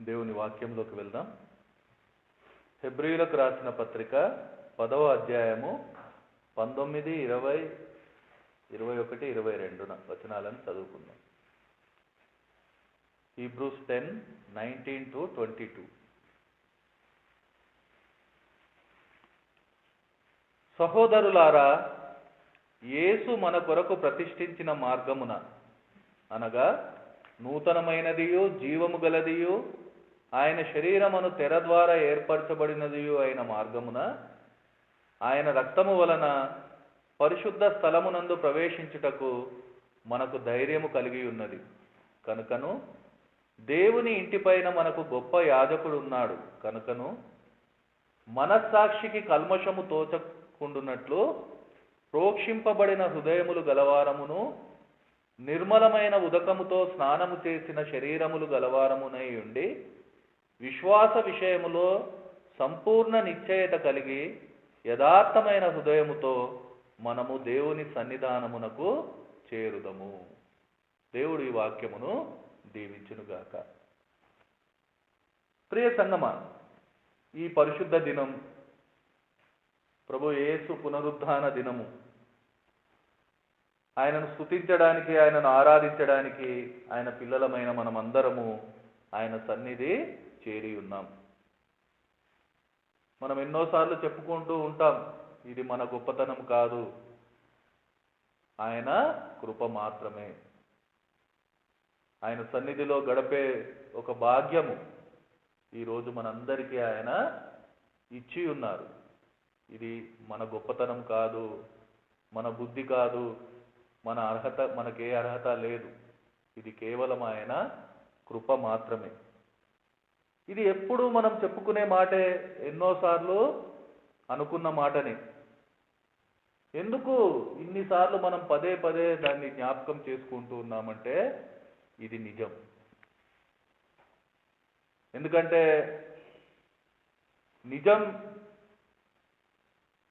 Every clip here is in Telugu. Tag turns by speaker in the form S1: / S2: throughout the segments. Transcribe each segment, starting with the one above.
S1: దేవుని వాక్యంలోకి వెళ్దాం. హెబ్రియులకు రాసిన పత్రిక పదవ అధ్యాయము పంతొమ్మిది ఇరవై ఇరవై ఒకటి ఇరవై రెండున వచనాలను చదువుకుందాం. Hebrews ten nineteen to twenty two. సహోదరులారా యేసు మన కొరకు ప్రతిష్ఠించిన మార్గమున అనగా నూతనమైనదియు జీవము గలదియు ఆయన శరీరమును తెర ద్వారా ఏర్పరచబడినదియు అయిన మార్గమున ఆయన రక్తము వలన పరిశుద్ధ స్థలమునందు ప్రవేశించుటకు మనకు ధైర్యము కలిగి ఉన్నది. కనుకను దేవుని ఇంటిపైన మనకు గొప్ప యాజకుడు ఉన్నాడు. కనుకను మనస్సాక్షికి కల్మషము తోచకుండునట్లు ప్రోక్షింపబడిన హృదయములు గలవారమును నిర్మలమైన ఉదకముతో స్నానము చేసిన శరీరములు గలవారమునై ఉండి విశ్వాస విషయములో సంపూర్ణ నిశ్చయత కలిగి యథార్థమైన హృదయముతో మనము దేవుని సన్నిధానమునకు చేరుదము. దేవుడు ఈ వాక్యమును దీవించునుగాక. ప్రియ సంగమ ఈ పరిశుద్ధ దినం ప్రభు యేసు పునరుద్ధాన దినము. ఆయనను స్తుతించడానికి ఆయనను ఆరాధించడానికి ఆయన పిల్లలమైన మనమందరము ఆయన సన్నిధి చేరి ఉన్నాం. మనం ఎన్నోసార్లు చెప్పుకుంటూ ఉంటాం ఇది మన గొప్పతనం కాదు. ఆయన కృప మాత్రమే. ఆయన సన్నిధిలో గడిపే ఒక భాగ్యము ఈరోజు మనందరికీ ఆయన ఇచ్చి ఉన్నారు. ఇది మన గొప్పతనం కాదు మన బుద్ధి కాదు మన అర్హత మనకే అర్హత లేదు. ఇది కేవలం ఆయన కృప మాత్రమే. ఇది ఎప్పుడు మనం చెప్పుకునే మాటే ఎన్నోసార్లు అనుకున్న మాటని. ఎందుకు ఇన్నిసార్లు మనం పదే పదే దాన్ని జ్ఞాపకం చేసుకుంటూ ఉన్నామంటే ఇది నిజం. ఎందుకంటే నిజం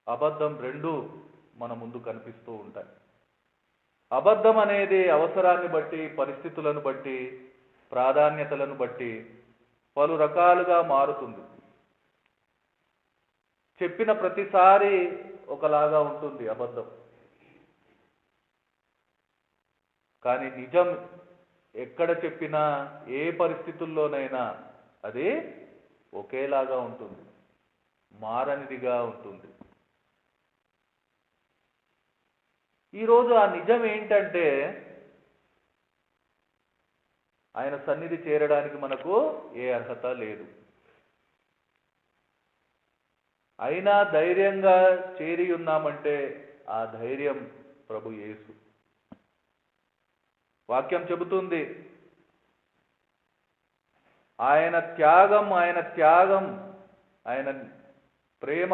S1: అబద్ధం రెండు మన ముందు కనిపిస్తూ ఉంటాయి. అబద్ధం అనేది అవసరాన్ని బట్టి పరిస్థితులను బట్టి ప్రాధాన్యతలను బట్టి పలు రకాలుగా మారుతుంది. చెప్పిన ప్రతిసారి ఒకలాగా ఉంటుంది అబద్ధం. కానీ నిజం ఎక్కడ చెప్పినా ఏ పరిస్థితుల్లోనైనా అది ఒకేలాగా ఉంటుంది. మారనిదిగా ఉంటుంది. ఈరోజు ఆ నిజం ఏంటంటే ఆయన సన్నిధి చేరడానికి మనకు ఏ అర్హత లేదు. అయినా ధైర్యంగా చేరి ఉన్నామంటే ఆ ధైర్యం ప్రభు యేసు. వాక్యం చెబుతుంది ఆయన త్యాగం ఆయన త్యాగం ఆయన ప్రేమ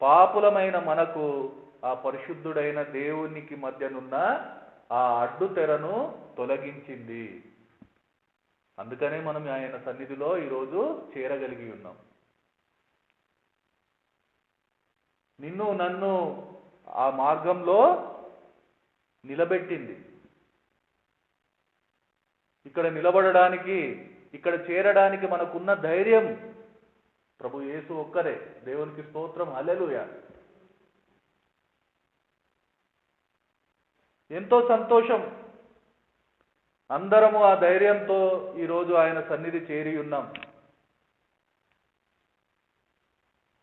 S1: పాపులమైన మనకు ఆ పరిశుద్ధుడైన దేవునికి మధ్యనున్న ఆ అడ్డు తెరను తొలగించింది. అందుకనే మనం ఆయన సన్నిధిలో ఈరోజు చేరగలిగి ఉన్నాం. నిన్ను నన్ను ఆ మార్గంలో నిలబెట్టింది. ఇక్కడ నిలబడడానికి ఇక్కడ చేరడానికి మనకున్న ధైర్యం ప్రభు యేసు ఒక్కరే. దేవునికి స్తోత్రం. అలెలుయ ఎంతో సంతోషం. అందరము ఆ ధైర్యంతో ఈరోజు ఆయన సన్నిధి చేరి ఉన్నాం.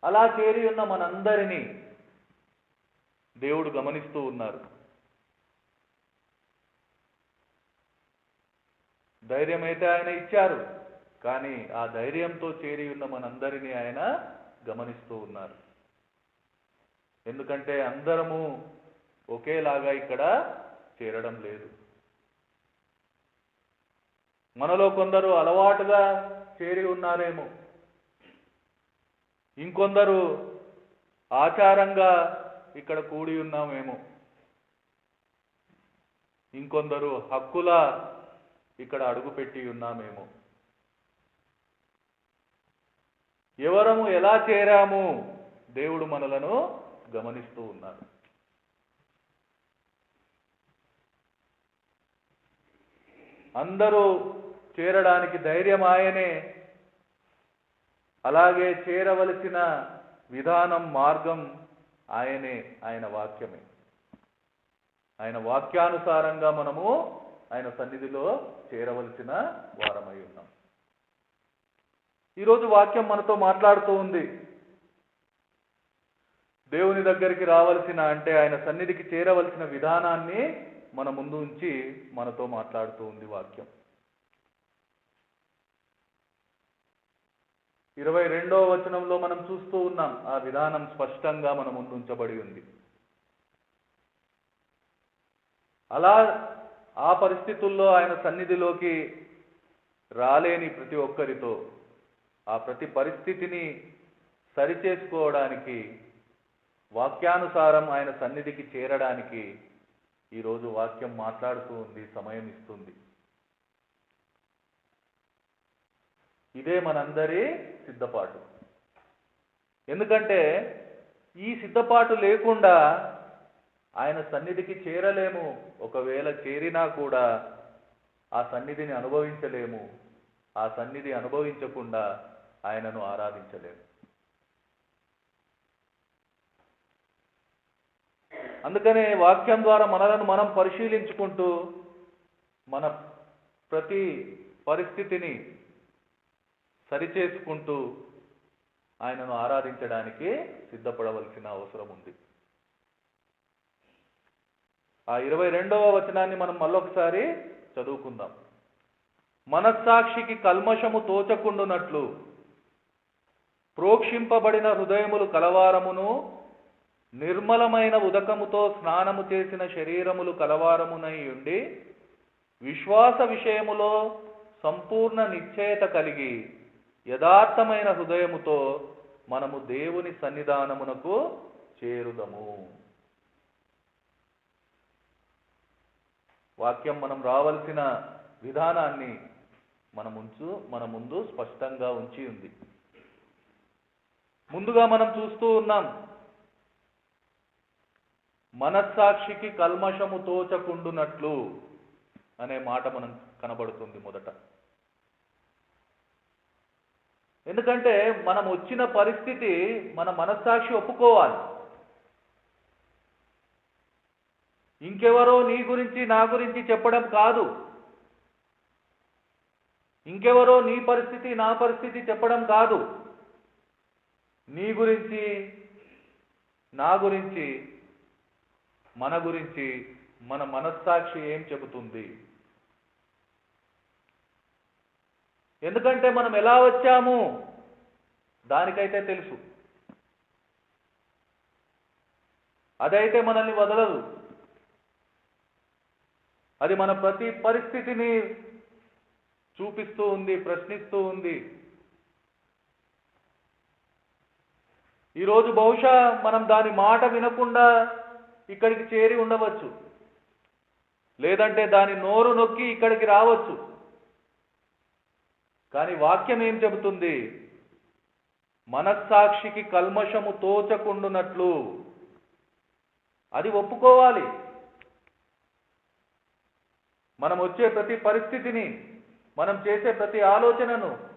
S1: అలా చేరి ఉన్న మనందరినీ దేవుడు గమనిస్తూ ఉన్నారు. ధైర్యం అయితే ఆయన ఇచ్చారు కానీ ఆ ధైర్యంతో చేరి ఉన్న మనందరినీ ఆయన గమనిస్తూ ఉన్నారు. ఎందుకంటే అందరము ఒకేలాగా ఇక్కడ చేరడం లేదు. మనలో కొందరు అలవాటుగా చేరి ఉన్నారేమో. ఇంకొందరు ఆచారంగా ఇక్కడ కూడి ఉన్నామేమో. ఇంకొందరు హక్కుల ఇక్కడ అడుగుపెట్టి ఉన్నామేమో. ఎవరము ఎలా చేరాము? దేవుడు మనలను గమనిస్తూ ఉన్నారు అందరూ చేరడానికి ధైర్యం ఆయనే. అలాగే చేరవలసిన విధానం మార్గం ఆయనే ఆయన వాక్యమే. ఆయన వాక్యానుసారంగా మనము ఆయన సన్నిధిలో చేరవలసిన వారమై ఉన్నాం. ఈరోజు వాక్యం మనతో మాట్లాడుతూ ఉంది. దేవుని దగ్గరికి రావలసిన అంటే ఆయన సన్నిధికి చేరవలసిన విధానాన్ని మన ముందు ఉంచి మనతో మాట్లాడుతూ ఉంది వాక్యం. ఇరవై రెండో వచనంలో మనం చూస్తూ ఉన్నాం ఆ విధానం స్పష్టంగా మన ముందు ఉంచబడి ఉంది. అలా ఆ పరిస్థితుల్లో ఆయన సన్నిధిలోకి రాలేని ప్రతి ఒక్కరితో ఆ ప్రతి పరిస్థితిని సరిచేసుకోవడానికి వాక్యానుసారం ఆయన సన్నిధికి చేరడానికి ఈరోజు వాక్యం మాట్లాడుతూ ఉంది సమయం ఇస్తుంది. ఇదే మనందరి సిద్ధపాటు. ఎందుకంటే ఈ సిద్ధపాటు లేకుండా ఆయన సన్నిధికి చేరలేము. ఒకవేళ చేరినా కూడా ఆ సన్నిధిని అనుభవించలేము. ఆ సన్నిధి అనుభవించకుండా ఆయనను ఆరాధించలేము. అందుకనే వాక్యం ద్వారా మనలను మనం పరిశీలించుకుంటూ మన ప్రతి పరిస్థితిని సరిచేసుకుంటూ ఆయనను ఆరాధించడానికి సిద్ధపడవలసిన అవసరం ఉంది ఆ ఇరవై రెండవ వచనాన్ని మనం మళ్ళొకసారి చదువుకుందాం. మనస్సాక్షికి కల్మషము తోచకుండునట్లు ప్రోక్షింపబడిన హృదయములు కలవారమును నిర్మలమైన ఉదకముతో స్నానము చేసిన శరీరములు కలవారమునై ఉండి విశ్వాస విషయములో సంపూర్ణ నిశ్చయత కలిగి యథార్థమైన హృదయముతో మనము దేవుని సన్నిధానమునకు చేరుదము. వాక్యం మనం రావలసిన విధానాన్ని మన ముంచు మన ముందు స్పష్టంగా ఉంచి ఉంది. ముందుగా మనం చూస్తూ ఉన్నాం. మనస్సాక్షికి కల్మషము తోచకుండునట్లు అనే మాట మనం కనబడుతుంది మొదట. ఎందుకంటే మనం వచ్చిన పరిస్థితి మన మనస్సాక్షి ఒప్పుకోవాలి. ఇంకెవరో నీ గురించి నా గురించి చెప్పడం కాదు. ఇంకెవరో నీ పరిస్థితి నా పరిస్థితి చెప్పడం కాదు. నీ గురించి నా గురించి మన గురించి మన మనస్సాక్షి ఏం చెబుతుంది? ఎందుకంటే మనం ఎలా వచ్చాము? దానికైతే తెలుసు. అదైతే మనల్ని వదలదు. అది మన ప్రతి పరిస్థితిని చూపిస్తూ ఉంది ప్రశ్నిస్తూ ఉంది. ఈరోజు బహుశా మనం దాని మాట వినకుండా ఇక్కడికి చేరి ఉండవచ్చు. లేదంటే దాని నోరు నొక్కి ఇక్కడికి రావచ్చు. కానీ వాక్యం ఏం చెబుతుంది? మనస్సాక్షికి కల్మషము తోచకుండునట్లు. అది ఒప్పుకోవాలి. మనం వచ్చే ప్రతి పరిస్థితిని మనం చేసే ప్రతి ఆలోచనను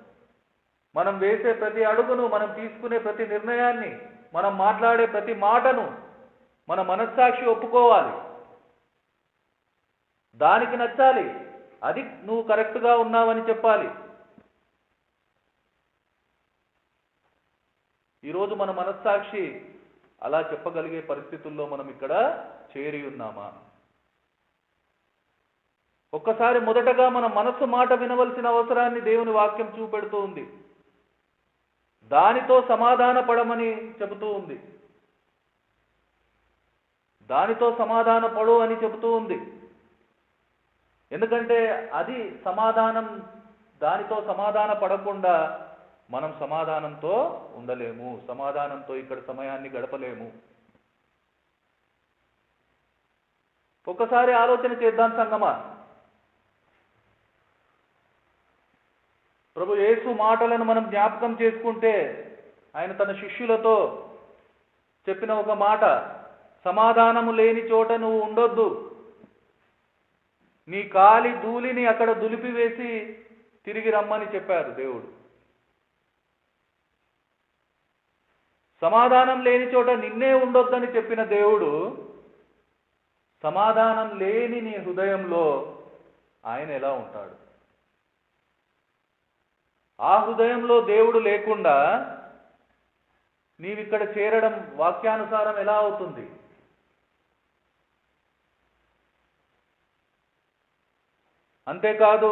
S1: మనం వేసే ప్రతి అడుగును మనం తీసుకునే ప్రతి నిర్ణయాన్ని మనం మాట్లాడే ప్రతి మాటను మన మనస్సాక్షి ఒప్పుకోవాలి. దానికి నచ్చాలి. అది నువ్వు కరెక్ట్గా ఉన్నావని చెప్పాలి. ఈరోజు మన మనస్సాక్షి అలా చెప్పగలిగే పరిస్థితుల్లో మనం ఇక్కడ చేరి ఉన్నామా? ఒక్కసారి మొదటగా మన మనస్సు మాట వినవలసిన అవసరాన్ని దేవుని వాక్యం చూపెడుతూ ఉంది. దానితో సమాధాన పడమని చెబుతూ ఉంది. దానితో సమాధాన పడు అని చెబుతూ ఉంది. ఎందుకంటే అది సమాధానం దానితో సమాధాన పడకుండా మనం సమాధానంతో ఉండలేము సమాధానంతో ఇక్కడ సమయాన్ని గడపలేము. ఒక్కసారి ఆలోచన చేద్దాం సంగమా. ప్రభు యేసు మాటలను మనం జ్ఞాపకం చేసుకుంటే ఆయన తన శిష్యులతో చెప్పిన ఒక మాట సమాధానము లేని చోట నువ్వు ఉండొద్దు. నీ కాలి ధూళిని అక్కడ దులిపివేసి తిరిగి రమ్మని చెప్పారు దేవుడు. సమాధానం లేని చోట నిన్నే ఉండొద్దని చెప్పిన దేవుడు సమాధానం లేని నీ హృదయంలో ఆయన ఎలా ఉంటాడు? ఆ హృదయంలో దేవుడు లేకుండా నీవిక్కడ చేరడం వాక్యానుసారం ఎలా అవుతుంది? అంతేకాదు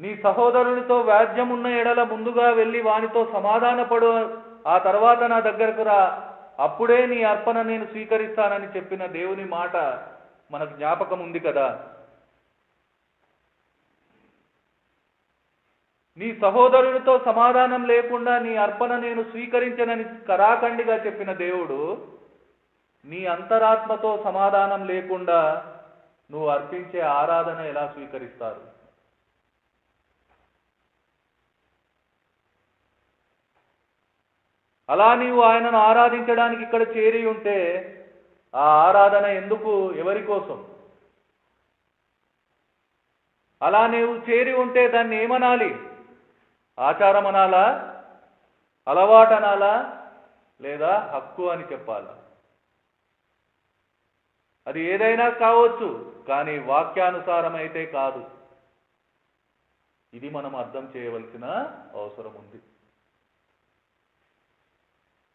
S1: నీ సహోదరునితో వ్యాజ్యం ఉన్న ఎడల ముందుగా వెళ్ళి వానితో సమాధానపడు ఆ తర్వాత నా దగ్గరకు రా. అప్పుడే నీ అర్పణ నేను స్వీకరిస్తానని చెప్పిన దేవుని మాట మనకు జ్ఞాపకం ఉంది కదా. నీ సహోదరునితో సమాధానం లేకుండా నీ అర్పణ నేను స్వీకరించనని కరాఖండిగా చెప్పిన దేవుడు నీ అంతరాత్మతో సమాధానం లేకుండా నువ్వు అర్పించే ఆరాధన ఎలా స్వీకరిస్తారు? అలా నీవు ఆయనను ఆరాధించడానికి ఇక్కడ చేరి ఉంటే ఆ ఆరాధన ఎందుకు ఎవరి కోసం? అలా నీవు చేరి ఉంటే దాన్ని ఏమనాలి? ఆచారం అనాలా అలవాటు అనాలా లేదా హక్కు అని చెప్పాలా? అది ఏదైనా కావచ్చు కానీ వాక్యానుసారం అయితే కాదు. ఇది మనం అర్థం చేయవలసిన అవసరం ఉంది.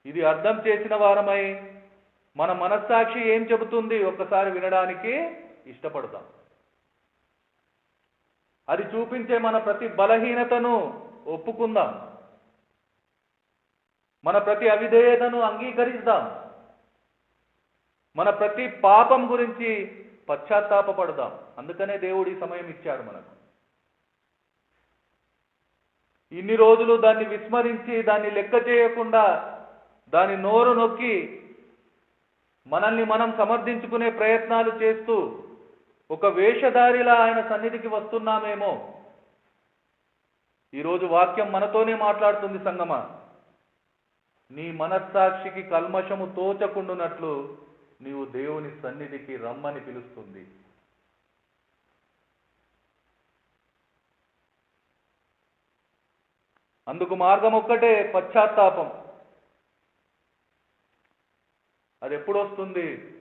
S1: ఇది అర్థం చేసిన వారమై మన మనస్సాక్షి ఏం చెబుతుంది ఒక్కసారి వినడానికి ఇష్టపడతాం అది చూపించే మన ప్రతి బలహీనతను ఒప్పుకుందాం. మన ప్రతి అవిధేయతను అంగీకరిద్దాం. మన ప్రతి పాపం గురించి పశ్చాత్తాపడదాం అందుకనే దేవుడు ఈ సమయం ఇచ్చాడు మనకు. ఇన్ని రోజులు దాన్ని విస్మరించి దాన్ని లెక్క చేయకుండా దాని నోరు నొక్కి మనల్ని మనం సమర్థించుకునే ప్రయత్నాలు చేస్తూ ఒక వేషధారిలా ఆయన సన్నిధికి వస్తున్నామేమో. ఈరోజు వాక్యం మనతోనే మాట్లాడుతుంది సంగమ. నీ మనస్సాక్షికి కల్మషము తోచకుండునట్లు నీవు దేవుని సన్నిధికి రమ్మని పిలుస్తుంది. అందుకు మార్గం ఒక్కటే పశ్చాత్తాపం. అది ఎప్పుడు వస్తుంది?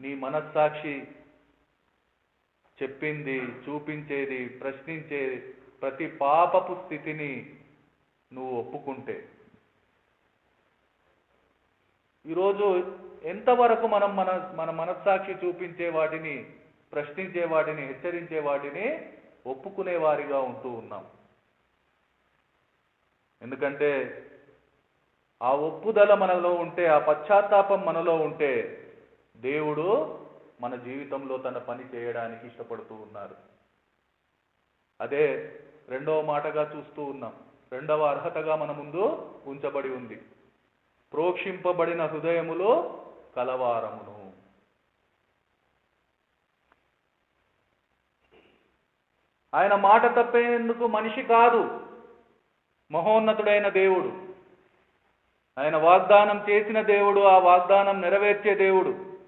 S1: నీ మనస్సాక్షి చెప్పింది చూపించేది ప్రశ్నించేది ప్రతి పాపపు స్థితిని నువ్వు ఒప్పుకుంటే. ఈరోజు ఎంతవరకు మనం మన మన మనస్సాక్షి చూపించే వాటిని ప్రశ్నించే వాటిని హెచ్చరించే వాటిని ఒప్పుకునే వారిగా ఉంటూ ఉన్నాం. ఎందుకంటే ఆ ఒప్పుదల మనలో ఉంటే ఆ పశ్చాత్తాపం మనలో ఉంటే దేవుడు మన జీవితంలో తన పని చేయడానికి ఇష్టపడుతూ ఉన్నారు. అదే రెండవ మాటగా చూస్తూ ఉన్నాం. రెండవ అర్హతగా మన ముందు ఉంచబడి ఉంది. ప్రోక్షింపబడిన హృదయములో కలవారమును. ఆయన మాట తప్పేందుకు మనిషి కాదు. మహోన్నతుడైన దేవుడు. ఆయన వాగ్దానం చేసిన దేవుడు ఆ వాగ్దానం నెరవేర్చే దేవుడు.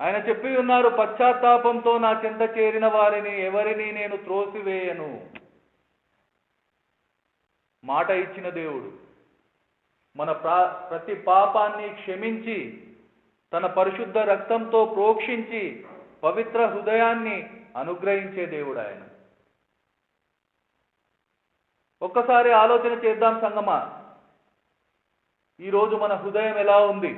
S1: ఆయన చెప్పి ఉన్నారు పశ్చాత్తాపంతో నా చింత చేరిన వారిని ఎవరిని నేను త్రోసివేయను? మాట ఇచ్చిన దేవుడు. మన ప్రా ప్రతి పాపాన్ని క్షమించి తన పరిశుద్ధ రక్తంతో ప్రోక్షించి పవిత్ర హృదయాన్ని అనుగ్రహించే దేవుడు ఆయన. ఒక్కసారి ఆలోచన చేద్దాం సంగమా. ఈరోజు మన హృదయం ఎలా ఉంది?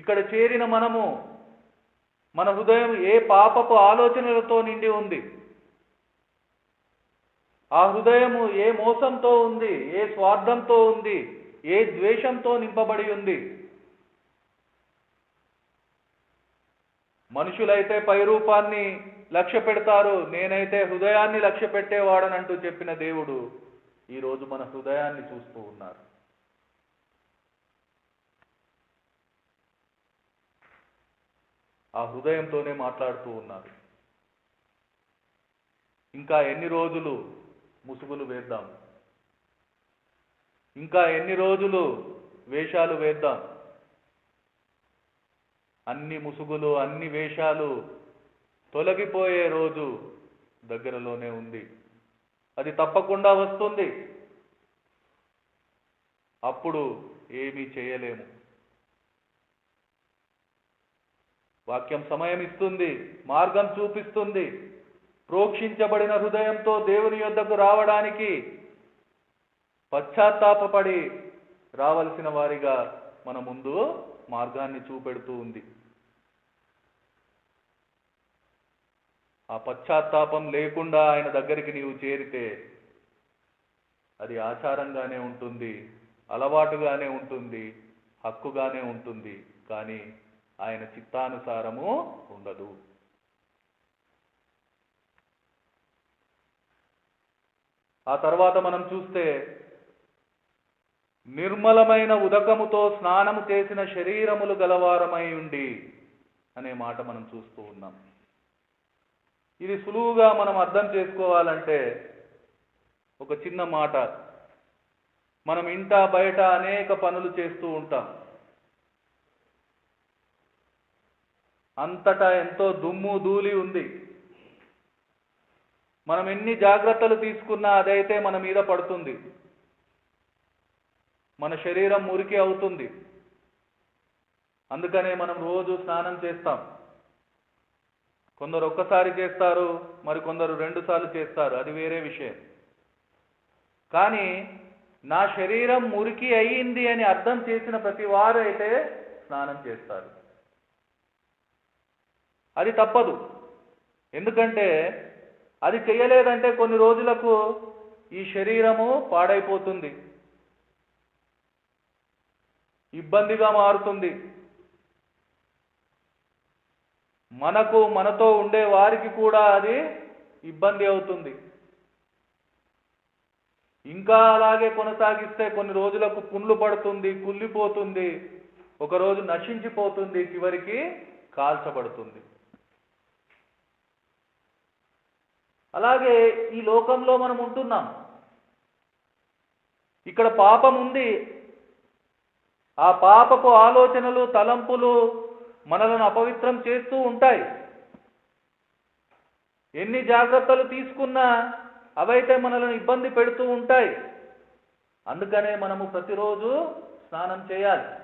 S1: ఇక్కడ చేరిన మనము మన హృదయం ఏ పాపపు ఆలోచనలతో నిండి ఉంది? ఆ హృదయము ఏ మోసంతో ఉంది? ఏ స్వార్థంతో ఉంది? ఏ ద్వేషంతో నింపబడి ఉంది? మనుషులైతే పై రూపాన్ని లక్ష్య పెడతారు నేనైతే హృదయాన్ని లక్ష్య పెట్టేవాడనంటూ చెప్పిన దేవుడు ఈరోజు మన హృదయాన్ని చూస్తూ ఉన్నారు. ఆ హృదయంతోనే మాట్లాడుతూ ఉన్నారు. ఇంకా ఎన్ని రోజులు ముసుగులు వేద్దాం? ఇంకా ఎన్ని రోజులు వేషాలు వేద్దాం? అన్ని ముసుగులు అన్ని వేషాలు తొలగిపోయే రోజు దగ్గరలోనే ఉంది. అది తప్పకుండా వస్తుంది. అప్పుడు ఏమీ చేయలేము. వాక్యం సమయం ఇస్తుంది మార్గం చూపిస్తుంది. ప్రోక్షించబడిన హృదయంతో దేవుని యొద్దకు రావడానికి పశ్చాత్తాపపడి రావలసిన వారిగా మన ముందు మార్గాన్ని చూపెడుతూ ఉంది. ఆ పశ్చాత్తాపం లేకుండా ఆయన దగ్గరికి నీవు చేరితే అది ఆచారంగానే ఉంటుంది అలవాటుగానే ఉంటుంది హక్కుగానే ఉంటుంది కానీ ఆయన చిత్తానుసారము ఉండదు. ఆ తర్వాత మనం చూస్తే నిర్మలమైన ఉదకముతో స్నానము చేసిన శరీరములు గలవారమై ఉండి అనే మాట మనం చూస్తూ ఉన్నాం. ఇది సులువుగా మనం అర్థం చేసుకోవాలంటే ఒక చిన్న మాట. మనం ఇంట బయట అనేక పనులు చేస్తూ ఉంటాం. అంతటా ఎంతో దుమ్ము ధూళి ఉంది. మనం ఎన్ని జాగ్రత్తలు తీసుకున్నా అదైతే మన మీద పడుతుంది. మన శరీరం మురికి అవుతుంది. అందుకనే మనం రోజు స్నానం చేస్తాం. కొందరు ఒక్కసారి చేస్తారు మరి కొందరు రెండు సార్లు చేస్తారు. అది వేరే విషయం. కానీ నా శరీరం మురికి అయ్యింది అని అర్థం చేసిన ప్రతి వారు అయితే స్నానం చేస్తారు. అది తప్పదు. ఎందుకంటే అది చేయలేదంటే కొన్ని రోజులకు ఈ శరీరము పాడైపోతుంది. ఇబ్బందిగా మారుతుంది. మనకు మనతో ఉండే వారికి కూడా అది ఇబ్బంది అవుతుంది. ఇంకా అలాగే కొనసాగిస్తే కొన్ని రోజులకు పుండ్లు పడుతుంది కుళ్ళిపోతుంది ఒకరోజు నశించిపోతుంది చివరికి కాల్చబడుతుంది. అలాగే ఈ లోకంలో మనం ఉంటున్నాం. ఇక్కడ పాపం ఉంది. ఆ పాపపు ఆలోచనలు తలంపులు మనలను అపవిత్రం చేస్తూ ఉంటాయి. ఎన్ని జాగ్రత్తలు తీసుకున్నా అవైతే మనలను ఇబ్బంది పెడుతూ ఉంటాయి. అందుకనే మనము ప్రతిరోజు స్నానం చేయాలి.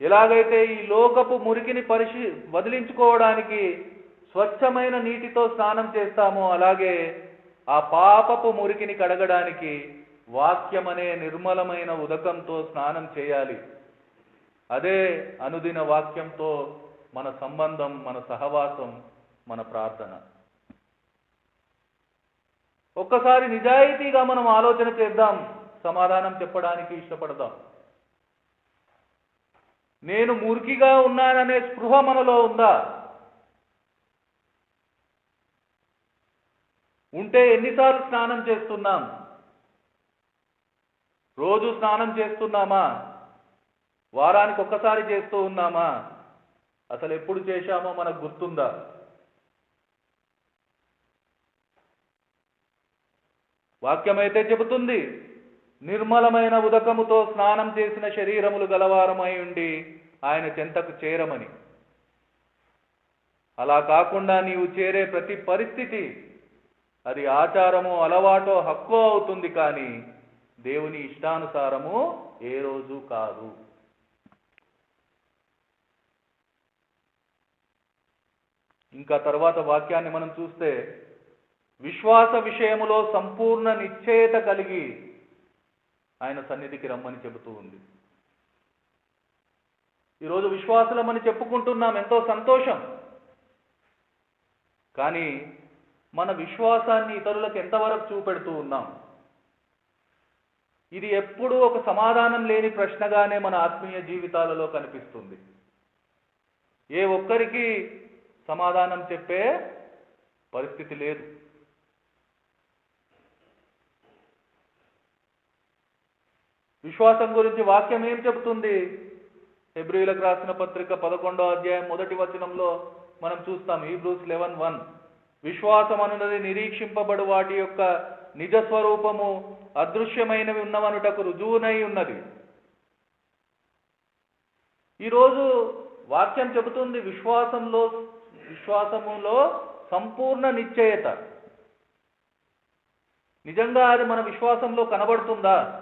S1: ఎలాగైతే ఈ లోకపు మురికిని పరిశీ వదిలించుకోవడానికి స్వచ్ఛమైన నీటితో స్నానం చేస్తామో అలాగే ఆ పాపపు మురికిని కడగడానికి వాక్యమనే నిర్మలమైన ఉదకంతో స్నానం చేయాలి. అదే అనుదిన వాక్యంతో మన సంబంధం మన సహవాసం మన ప్రార్థన. ఒక్కసారి నిజాయితీగా మనం ఆలోచన చేద్దాం సమాధానం చెప్పడానికి ఇష్టపడదాం. నేను మురికిగా ఉన్నాననే స్పృహ మనలో ఉందా? ఉంటే ఎన్నిసార్లు స్నానం చేస్తున్నాం? రోజు స్నానం చేస్తున్నామా? వారానికి ఒక్కసారి చేస్తూ ఉన్నామా? అసలు ఎప్పుడు చేశామో మనకు గుర్తుందా? వాక్యమైతే చెబుతుంది నిర్మలమైన ఉదకముతో స్నానం చేసిన శరీరములు గలవారమై ఉండి ఆయన చెంతకు చేరమని. అలా కాకుండా నీవు చేరే ప్రతి పరిస్థితి అది ఆచారము అలవాటో హక్కు అవుతుంది కానీ దేవుని ఇష్టానుసారము ఏ రోజు కాదు. ఇంకా తర్వాత వాక్యాన్ని మనం చూస్తే విశ్వాస విషయములో సంపూర్ణ నిశ్చయత కలిగి ఆయన సన్నిధికి రమ్మని చెబుతూ ఉంది. ఈరోజు విశ్వాసులమని చెప్పుకుంటున్నాం ఎంతో సంతోషం. కానీ మన విశ్వాసాన్ని ఇతరులకు ఎంతవరకు చూపెడుతూ ఉన్నాం? ఇది ఎప్పుడూ ఒక సమాధానం లేని ప్రశ్నగానే మన ఆత్మీయ జీవితాలలో కనిపిస్తుంది. ఏ ఒక్కరికి సమాధానం చెప్పే పరిస్థితి లేదు. విశ్వాసం గురించి వాక్యం ఏం చెబుతుంది? హెబ్రిలకు రాసిన పత్రిక పదకొండో అధ్యాయం మొదటి వచనంలో మనం చూస్తాం హీబ్రూస్ లెవెన్ వన్. విశ్వాసం అనున్నది నిరీక్షింపబడు వాటి యొక్క నిజ స్వరూపము అదృశ్యమైనవి ఉన్నవనుటకు రుజువునై ఉన్నది. ఈరోజు వాక్యం చెబుతుంది విశ్వాసంలో విశ్వాసములో సంపూర్ణ నిశ్చయత. నిజంగా అది మన విశ్వాసంలో కనబడుతుందా?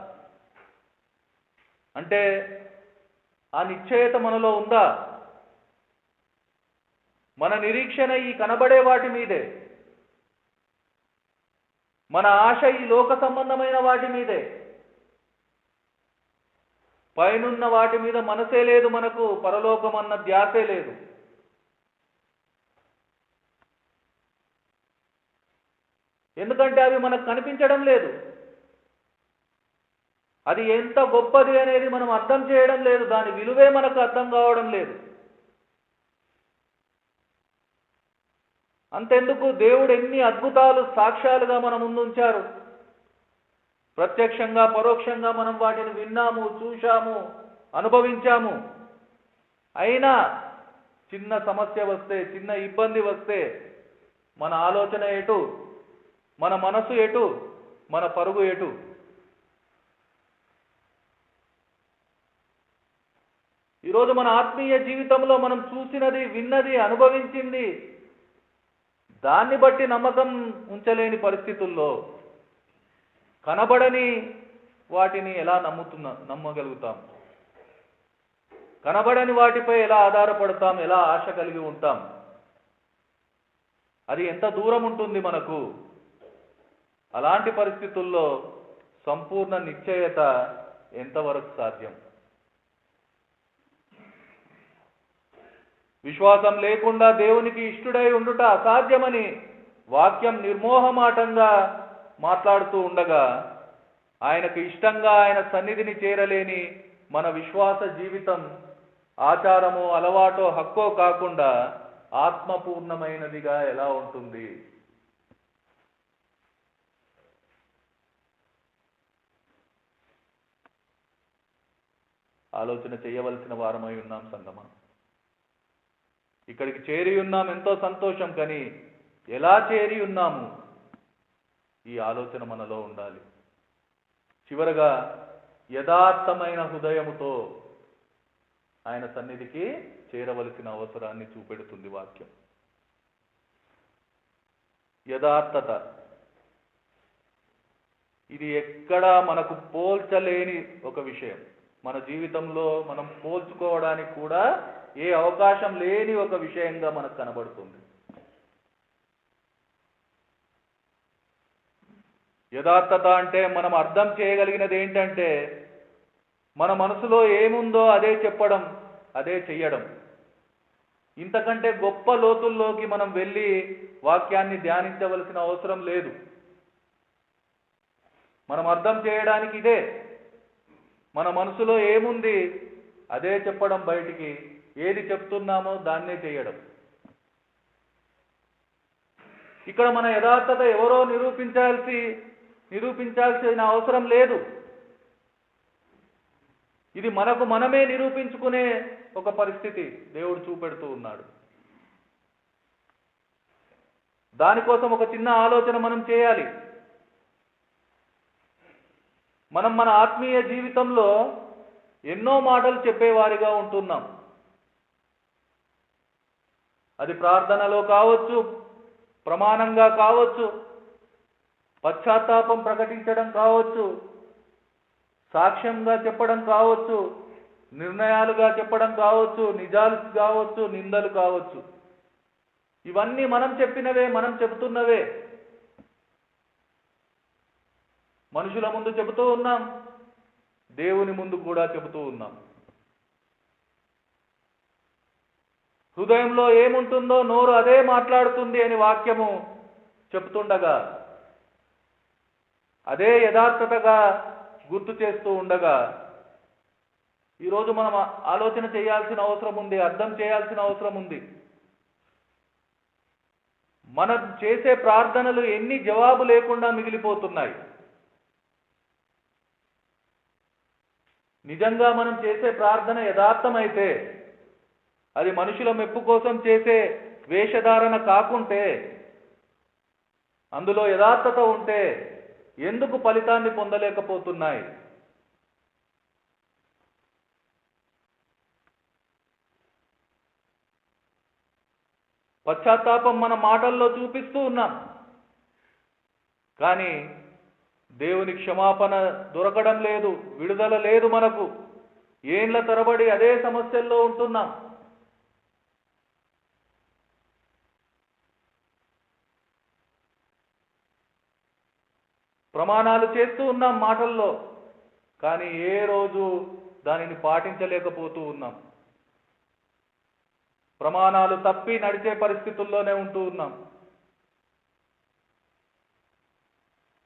S1: అంటే ఆ నిశ్చయత మనలో ఉందా? మన నిరీక్షణ ఈ కనబడే వాటి మీదే. మన ఆశ ఈ లోక సంబంధమైన వాటి మీదే. పైనున్న వాటి మీద మనసే లేదు మనకు పరలోకం అన్న ధ్యాసే లేదు. ఎందుకంటే అవి మనకు కనిపించడం లేదు. అది ఎంత గొప్పది అనేది మనం అర్థం చేయడం లేదు. దాని విలువే మనకు అర్థం కావడం లేదు. అంతెందుకు దేవుడు ఎన్ని అద్భుతాలు సాక్ష్యాలుగా మన ముందుంచారు. ప్రత్యక్షంగా పరోక్షంగా మనం వాటిని విన్నాము చూశాము అనుభవించాము. అయినా చిన్న సమస్య వస్తే చిన్న ఇబ్బంది వస్తే మన ఆలోచన ఎటు? మన మనసు ఎటు? మన పరుగు ఎటు? ఈరోజు మన ఆత్మీయ జీవితంలో మనం చూసినది విన్నది అనుభవించింది దాన్ని బట్టి నమ్మకం ఉంచలేని పరిస్థితుల్లో కనబడని వాటిని ఎలా నమ్ముతున్నా నమ్మగలుగుతాం? కనబడని వాటిపై ఎలా ఆధారపడతాం? ఎలా ఆశ కలిగి ఉంటాం? అది ఎంత దూరం ఉంటుంది మనకు? అలాంటి పరిస్థితుల్లో సంపూర్ణ నిశ్చయత ఎంతవరకు సాధ్యం? విశ్వాసం లేకుండా దేవునికి ఇష్టుడై ఉండుట అసాధ్యమని వాక్యం నిర్మోహమాటంగా మాట్లాడుతూ ఉండగా ఆయనకు ఇష్టంగా ఆయన సన్నిధిని చేరలేని మన విశ్వాస జీవితం ఆచారమో అలవాటో హక్కో కాకుండా ఆత్మపూర్ణమైనదిగా ఎలా ఉంటుంది? ఆలోచన చేయవలసిన వారమై ఉన్నాం సంగమ. ఇక్కడికి చేరి ఉన్నాం ఎంతో సంతోషం కానీ ఎలా చేరి ఉన్నాము? ఈ ఆలోచన మనలో ఉండాలి. చివరగా యథార్థమైన హృదయముతో ఆయన సన్నిధికి చేరవలసిన అవసరాన్ని చూపెడుతుంది వాక్యం. యథార్థత. ఇది ఎక్కడా మనకు పోల్చలేని ఒక విషయం. మన జీవితంలో మనం పోల్చుకోవడానికి కూడా ఏ అవకాశం లేని ఒక విషయంగా మనకు కనబడుతుంది. యథార్థత అంటే మనం అర్థం చేయగలిగినది ఏంటంటే మన మనసులో ఏముందో అదే చెప్పడం అదే చెయ్యడం. ఇంతకంటే గొప్ప లోతుల్లోకి మనం వెళ్ళి వాక్యాన్ని ధ్యానించవలసిన అవసరం లేదు. మనం అర్థం చేయడానికి ఇదే. మన మనసులో ఏముంది? అదే చెప్పడం బయటికి. ఏది చెప్తున్నామో దాన్నే చేయడం. ఇక్కడ మన యథార్థత ఎవరో నిరూపించాల్సి నిరూపించాల్సిన అవసరం లేదు. ఇది మనకు మనమే నిరూపించుకునే ఒక పరిస్థితి దేవుడు చూపెడుతూ ఉన్నాడు. దానికోసం ఒక చిన్న ఆలోచన మనం చేయాలి. మనం మన ఆత్మీయ జీవితంలో ఎన్నో మాటలు చెప్పేవారిగా ఉంటున్నాం. అది ప్రార్థనలో కావచ్చు ప్రమాణంగా కావచ్చు పశ్చాత్తాపం ప్రకటించడం కావచ్చు సాక్ష్యంగా చెప్పడం కావచ్చు నిర్ణయాలుగా చెప్పడం కావచ్చు నిజాలు కావచ్చు నిందలు కావచ్చు. ఇవన్నీ మనం చెప్పినవే మనం చెబుతున్నవే. మనుషుల ముందు చెబుతూ ఉన్నాం దేవుని ముందు కూడా చెబుతూ ఉన్నాం. హృదయంలో ఏముంటుందో నోరు అదే మాట్లాడుతుంది అని వాక్యము చెప్తుండగా అదే యథార్థతగా గుర్తు చేస్తూ ఉండగా ఈరోజు మనం ఆలోచన చేయాల్సిన అవసరం ఉంది అర్థం చేయాల్సిన అవసరం ఉంది. మనం చేసే ప్రార్థనలు ఎన్ని జవాబు లేకుండా మిగిలిపోతున్నాయి. నిజంగా మనం చేసే ప్రార్థన యథార్థమైతే అది మనుషుల మెప్పు కోసం చేసే వేషధారణ కాకుంటే అందులో యథార్థత ఉంటే ఎందుకు ఫలితాన్ని పొందలేకపోతున్నాయి? పశ్చాత్తాపం మన మాటల్లో చూపిస్తూ ఉన్నాం. కానీ దేవుని క్షమాపణ దొరకడం లేదు విడుదల లేదు మనకు. ఏండ్ల తరబడి అదే సమస్యల్లో ఉంటున్నాం. ప్రమాణాలు చేస్తూ ఉన్నాం మాటల్లో కానీ ఏ రోజు దానిని పాటించలేకపోతూ ఉన్నాం. ప్రమాణాలు తప్పి నడిచే పరిస్థితుల్లోనే ఉంటూ ఉన్నాం.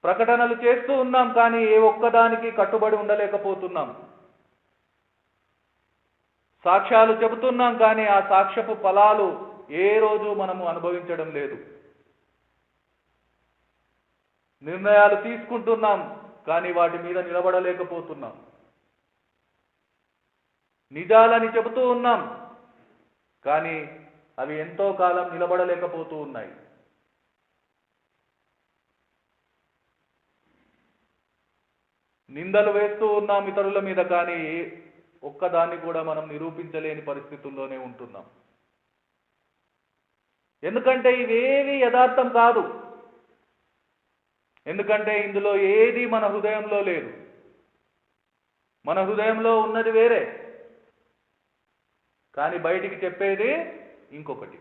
S1: ప్రకటనలు చేస్తూ ఉన్నాం కానీ ఏ ఒక్కదానికి కట్టుబడి ఉండలేకపోతున్నాం. సాక్ష్యాలు చెబుతున్నాం కానీ ఆ సాక్ష్యపు ఫలాలు ఏ రోజు మనము అనుభవించడం లేదు. నిర్ణయాలు తీసుకుంటున్నాం కానీ వాటి మీద నిలబడలేకపోతున్నాం. నిజాలని చెబుతూ ఉన్నాం కానీ అవి ఎంతో కాలం నిలబడలేకపోతూ ఉన్నాయి. నిందలు వేస్తూ ఉన్నాం ఇతరుల మీద కానీ ఒక్కదాన్ని కూడా మనం నిరూపించలేని పరిస్థితుల్లోనే ఉంటున్నాం. ఎందుకంటే ఇవేవి యథార్థం కాదు. ఎందుకంటే ఇందులో ఏది మన హృదయంలో లేదు. మన హృదయంలో ఉన్నది వేరే. కానీ బయటికి చెప్పేది ఇంకొకటి.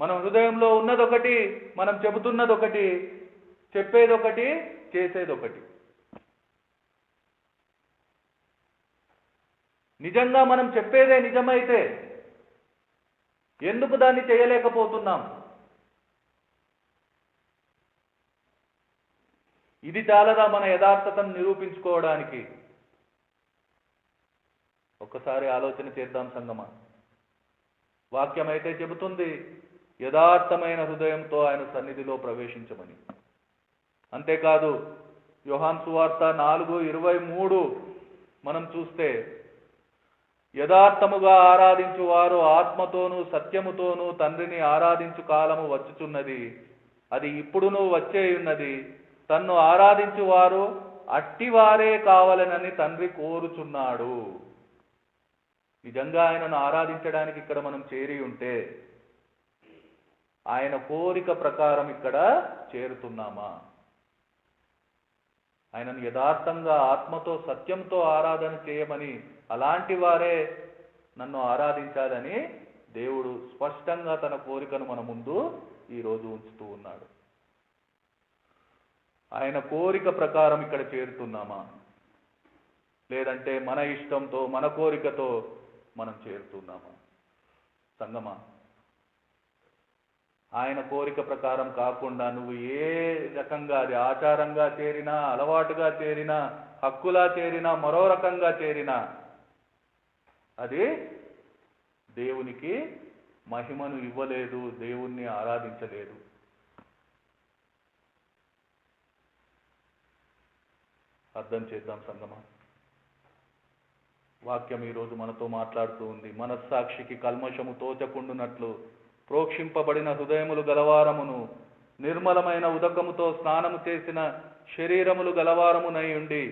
S1: మన హృదయంలో ఉన్నదొకటి మనం చెబుతున్నది ఒకటి చెప్పేది ఒకటి చేసేది ఒకటి నిజంగా మనం చెప్పేదే నిజమైతే ఎందుకు దాన్ని చేయలేకపోతున్నాం? ఇది చాలదా మన యథార్థతను నిరూపించుకోవడానికి? ఒక్కసారి ఆలోచన చేద్దాం సంగమా. వాక్యం అయితే చెబుతుంది యథార్థమైన హృదయంతో ఆయన సన్నిధిలో ప్రవేశించమని. అంతేకాదు యోహాన్ సువార్త నాలుగు ఇరవై మూడు మనం చూస్తే యథార్థముగా ఆరాధించు వారు ఆత్మతోనూ సత్యముతోనూ తండ్రిని ఆరాధించు కాలము వచ్చుచున్నది. అది ఇప్పుడును వచ్చే ఉన్నది. తన్ను ఆరాధించు వారు అట్టివారే కావాలనని తండ్రి కోరుచున్నాడు. నిజంగా ఆయనను ఆరాధించడానికి ఇక్కడ మనం చేరి ఉంటే ఆయన కోరిక ప్రకారం ఇక్కడ చేరుతున్నామా? ఆయనను యథార్థంగా ఆత్మతో సత్యంతో ఆరాధన చేయమని అలాంటి వారే నన్ను ఆరాధించాలని దేవుడు స్పష్టంగా తన కోరికను మన ముందు ఈరోజు ఉంచుతూ ఉన్నాడు. ఆయన కోరిక ప్రకారం ఇక్కడ చేరుతున్నామా? లేదంటే మన ఇష్టంతో మన కోరికతో మనం చేరుతున్నామా? సంగమా ఆయన కోరిక ప్రకారం కాకుండా నువ్వు ఏ రకంగా అది ఆచారంగా చేరినా అలవాటుగా చేరినా హక్కులా చేరినా మరో రకంగా చేరినా అది దేవునికి మహిమను ఇవ్వలేదు దేవుణ్ణి ఆరాధించలేదు. అర్థం చేద్దాం సంగమా. వాక్యం ఈరోజు మనతో మాట్లాడుతూ ఉంది. మనస్సాక్షికి కల్మషము తోచకుండునట్లు ప్రోక్షింపబడిన హృదయములు గలవారమును నిర్మలమైన ఉదకముతో స్నానము చేసిన శరీరములు గలవారమునై ఉండి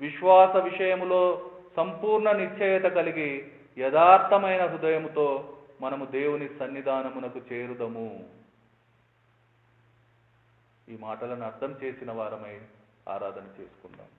S1: విశ్వాస విషయములో సంపూర్ణ నిశ్చయత కలిగి యథార్థమైన హృదయముతో మనము దేవుని సన్నిధానమునకు చేరుదము. ఈ మాటలను అర్థం చేసిన వారమై ఆరాధన చేసుకుందాం.